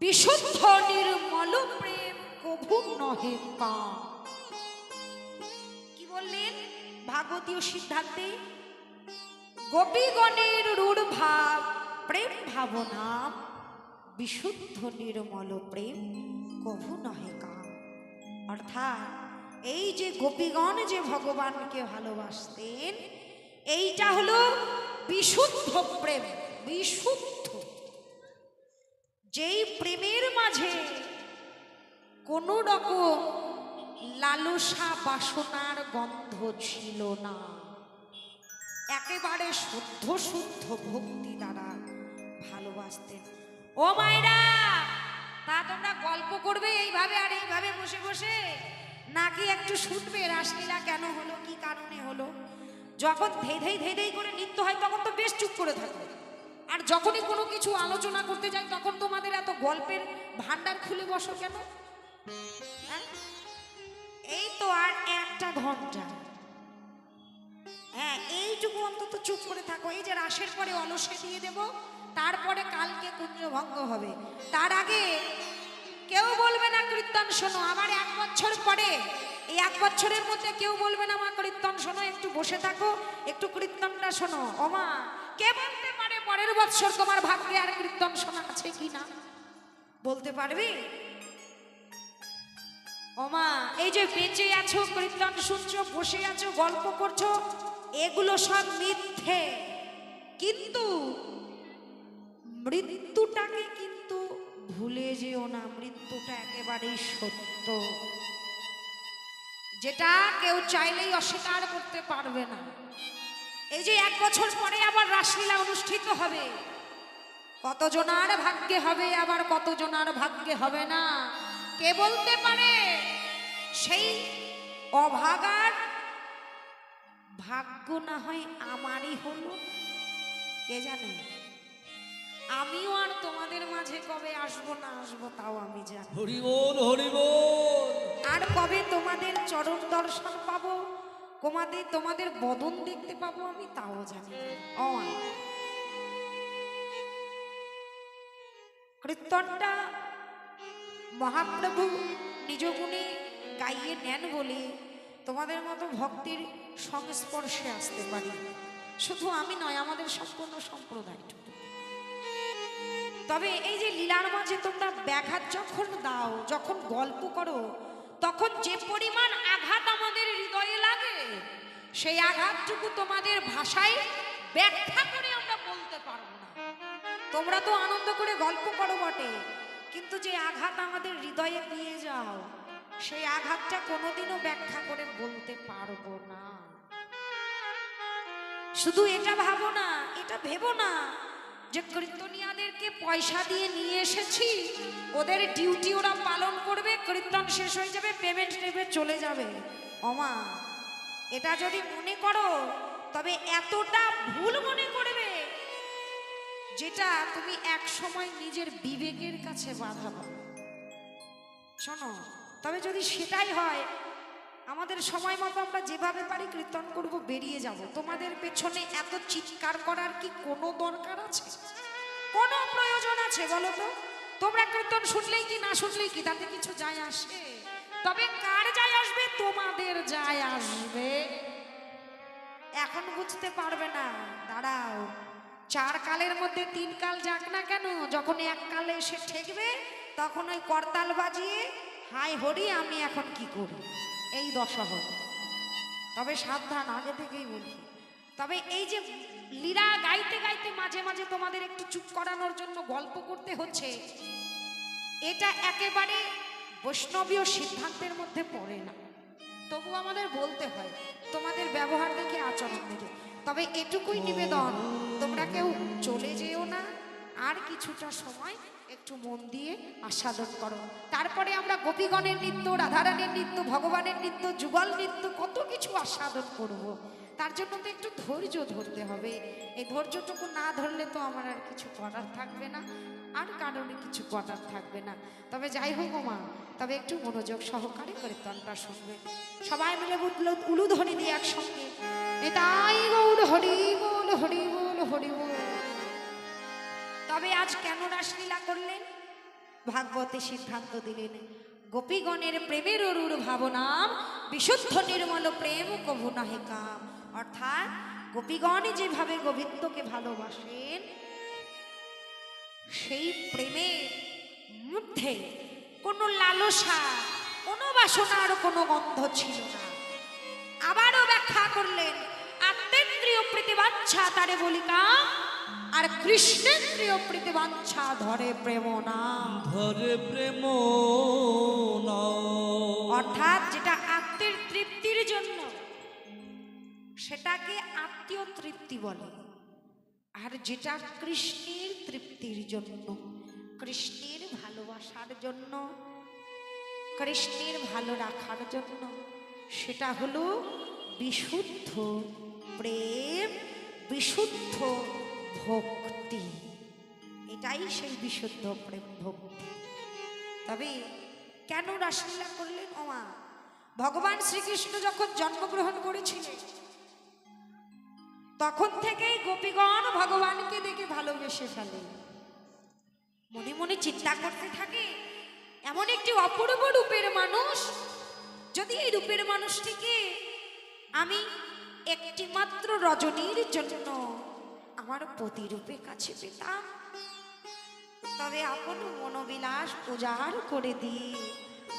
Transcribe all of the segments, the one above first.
বিশুদ্ধ, নির্মল প্রেম কভু নহে কা কি বললেন ভাগবতীয় সিদ্ধান্তে? গোপীগণের রূঢ় ভাব, প্রেম ভাবনা, বিশুদ্ধ, নির্মল প্রেম কভু নহে কা অর্থাৎ এই যে গোপীগণ যে ভগবানকে ভালোবাসতেন, এইটা হলো বিশুদ্ধ প্রেম, বিশুদ্ধ যেই প্রেমের মাঝে কোনো রকম লালসা বাসনার গন্ধ ছিল না। একেবারে শুদ্ধ শুদ্ধ ভক্তি দ্বারা ভালোবাসতেন। ও মায়েরা, তা তোমরা গল্প করবে এইভাবে আর এইভাবে বসে বসে? নাকি একটু শুনবে রাসলীলা কেন হলো, কি কারণে হলো? যখন ধেই ধেই ধেই করে নৃত্য হয়, তখন তো বেশ চুপ করে থাকবে। আর যখনই কোনো কিছু আলোচনা করতে যাই, তখন তোমাদের এত গল্পের ভান্ডার খুলে বসো কেন? হ্যাঁ? এই তো আর একটা ঘণ্টা। হ্যাঁ এইটুকু অন্তত চুপ করে থাকো। এই যে রাসের পরে অলসে দিয়ে দেব, তারপরে কালকে কুঞ্জভঙ্গ হবে। তার আগে কেউ বলবে না, কীর্তন শোনো। আবার এক বছর পরে, এই এক বছরের মধ্যে কেউ বলবে না, মা, কীর্তন শোনো, একটু বসে থাকো, একটু কীর্তনটা শোনো। ওমা কে বলতে পারে পরের বছর তোমার ভাগ্যে আর কীর্তন শোনা আছে কি না বলতে পারবে? ওমা এই যে বেঁচে আছো, কীর্তন শুনছো, বসে আছো, গল্প করছ, এগুলো সব মিথ্যে। কিন্তু মৃত্যুটাকে কিন্তু ভুলে যেও না, মৃত্যুটা একেবারেই সত্য। যেটা কেউ চাইলেই অস্বীকার করতে পারবে না। এই যে এক বছর পরে আবার রাসলীলা অনুষ্ঠিত হবে। কতজনার ভাগ্যে হবে আবার কতজনার ভাগ্যে হবে না? কে বলতে পারে? সেই অভাগার ভাগ্য না হয় আমারই হলো। কে জানে? আমিও আর তোমাদের মাঝে কবে আসব না আসব তাও আমি জানি। হরি বল হরি বল আর কবে তোমাদের চরণ দর্শন পাবো? তোমাদের তোমাদের বদন দেখতে পাবো আমি, তাও জানি। ও। কীর্তনটা মহাপ্রভু নিজ গুণে গাইয়ে নেন বলে তোমাদের মতো ভক্তির সংস্পর্শে আসতে পারি শুধু আমি নয়, আমাদের সম্পূর্ণ সম্প্রদায়টুকু তবে এই যে লীলার মাঝে তোমরা ব্যাঘাত যখন দাও, যখন গল্প করো তখন যে পরিমাণ আঘাত আমাদের হৃদয়ে লাগে, সেই আঘাতটুকু তোমাদের ভাষায় ব্যাখ্যা করে আমরা বলতে পারব না। তোমরা তো আনন্দ করে গল্প করো বটে, কিন্তু যে আঘাত আমাদের হৃদয়ে দিয়ে যাও, সেই আঘাতটা কোনোদিনও ব্যাখ্যা করে বলতে পারব না। শুধু এটা ভাবো না, এটা ভেবো না যে কীর্তনিয়াদেরকে পয়সা দিয়ে নিয়ে এসেছি, ওদের ডিউটি ওরা পালন করবে, কীর্তন শেষ হয়ে যাবে পেমেন্ট নেবে, চলে যাবে। অমা এটা যদি মনে করো, তবে এতটা ভুল মনে করবে যেটা তুমি এক সময় নিজের বিবেকের কাছে বাধা পাবে। শোনো, তবে যদি সেটাই হয় আমাদের সময় মতো আমরা যেভাবে পারি কীর্তন করব, বেরিয়ে যাব। তোমাদের পেছনে এত চিৎকার করার কি কোনো দরকার আছে? কোনো প্রয়োজন আছে বলো তো? তোমরা কীর্তন শুনলেই কি, না শুনলেই কি? তাতে কিছু যায় আসে? তবে কার যায় আসবে? তোমাদের যায় আসবে। এখন বুঝতে পারবে না। দাঁড়াও। চার কালের মধ্যে তিন কাল যাক না কেন, যখন এক কালে এসে ঠেকবে, তখন ওই করতাল বাজিয়ে হাই হরি, আমি এখন কি করি? এই দশা হবে তবে সাবধান, আগে থেকেই বলি তবে এই যে লীলা গাইতে গাইতে মাঝে মাঝে তোমাদের একটু চুপ করানোর জন্য গল্প করতে হচ্ছে, এটা একেবারে বৈষ্ণবীয় সিদ্ধান্তের মধ্যে পড়ে না। তবু আমাদের বলতে হয়, তোমাদের ব্যবহার দেখে আচরণ দেখে। তবে এটুকুই নিবেদন, তোমরা কেউ চলে যেও আর কিছুটা সময় একটু মন দিয়ে আস্বাদন করো। তারপরে আমরা গোপীগণের নৃত্য, রাধারানীর নৃত্য, ভগবানের নৃত্য, যুগল নৃত্য কত কিছু আস্বাদন করব। তার জন্য তো একটু ধৈর্য ধরতে হবে। এই ধৈর্যটুকু না ধরলে তো আমার আর কিছু করার থাকবে না, আর কারণে কিছু করার থাকবে না। তবে যাই হোক মা, তবে একটু মনোযোগ সহকারে কীর্তনটা শুনবে। সবাই মিলে উঠল উলুধ্বনি দিয়ে একসঙ্গে। হরি বল হরি বল হরি বল। তবে আজ কেন রাসলীলা করলেন? ভাগবতে সিদ্ধান্ত দিলেন, গোপীগণের প্রেমের অরুর ভাবনাম, বিশুদ্ধ নির্মল প্রেম কভু নহে কাম। অর্থাৎ গোপীগণ যেভাবে গোবিন্দকে ভালোবাসেন, সেই প্রেমের মধ্যে কোনো লালসা, কোনো বাসনার কোনো গন্ধ ছিল না। প্রীতিবাঞ্ছা তারে বলিকা। আর কৃষ্ণেন্দ্রিয় প্রীতিবাঞ্ছা ধরে প্রেম না ধরে প্রেম। অর্থাৎ যেটা আত্মের তৃপ্তির জন্য সেটাকে আত্মীয় তৃপ্তি বলে। আর যেটা কৃষ্ণের তৃপ্তির জন্য কৃষ্ণের ভালোবাসার জন্য কৃষ্ণের ভালো রাখার জন্য সেটা হলো বিশুদ্ধ প্রেম, বিশুদ্ধ ভক্তি। এটাই সেই বিশুদ্ধ প্রেম ভক্তি। তবে কেন রাসলীলা করলেন ওমা? ভগবান শ্রীকৃষ্ণ যখন জন্মগ্রহণ করেছিলেন, তখন থেকেই গোপীগণ ভগবানকে দেখে ভালোবেসে ফেলে মনে মনে চিন্তা করতে থাকে, এমন একটি অপূর্ব রূপের মানুষ, যদি এই রূপের মানুষটিকে আমি একটি মাত্র রজনীর জন্য। আমার প্রতিরূপে কাছে পেতাম। তবে আপন মনোবিলাস উজাড় করে দিয়ে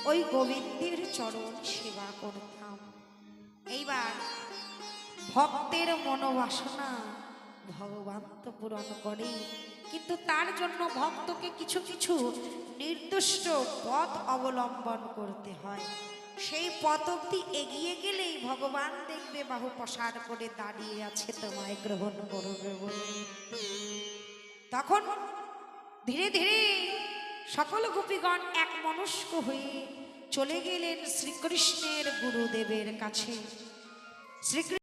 ওই গোবিন্দের চরণ সেবা করতাম। এইবার ভক্তের মনোবাসনা ভগবান তো পূরণ করে। কিন্তু তার জন্য ভক্তকে কিছু কিছু নির্দিষ্ট পথ অবলম্বন করতে হয়। সেই পথ অব্দি এগিয়ে গেলেই ভগবান দেখবে বাহু প্রসার করে দাঁড়িয়ে আছে তোমায় গ্রহণ করবে বলে তখন ধীরে ধীরে সকল গোপীগণ এক মনস্ক হয়ে চলে গেলেন শ্রীকৃষ্ণের গুরুদেবের কাছে। শ্রীকৃষ্ণ